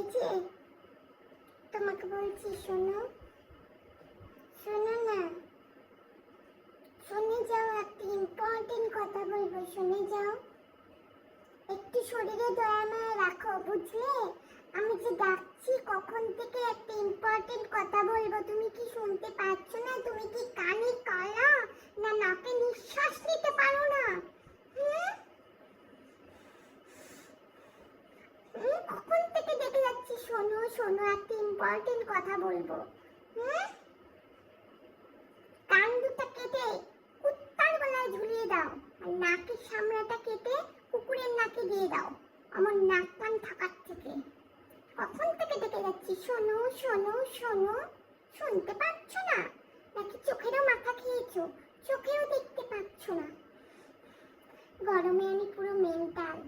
এই যে তোমাকে বলছি, শোনো। শোনো না। শুনে যাও, একটা ইম্পর্টেন্ট কথা বলব, শুনে যাও। একটু শরীরে দয়া মায়া রাখো, বুঝলে? আমি যে ডাকছি, কখন থেকে একটা ইম্পর্টেন্ট কথা বলব তুমি কি শুনতে পাচ্ছ না তুমি কি কানে কালা না নাকে নিঃশ্বাস নিতে পারো না হুম? হুম, কখন থেকে দেখে যাচ্ছি শোনো শোনো, একটা ইম্পর্টেন্ট কথা বলব। হুম? কান দুটো কেটে কুত্তার গলায় ঝুলিয়ে দাও, আর নাকের সামনেটা কেটে কুকুরের নাকে দিয়ে দাও। আমার নাক কান থাকার থেকে। কখন থেকে দেখে যাচ্ছি? শোনো শোনো শোনো। শুনতে পাচ্ছ না? নাকি চোখেরও মাথা খেয়েছো? চোখেও দেখতে পাচ্ছ না? গরমে আমি পুরো মেন্টাল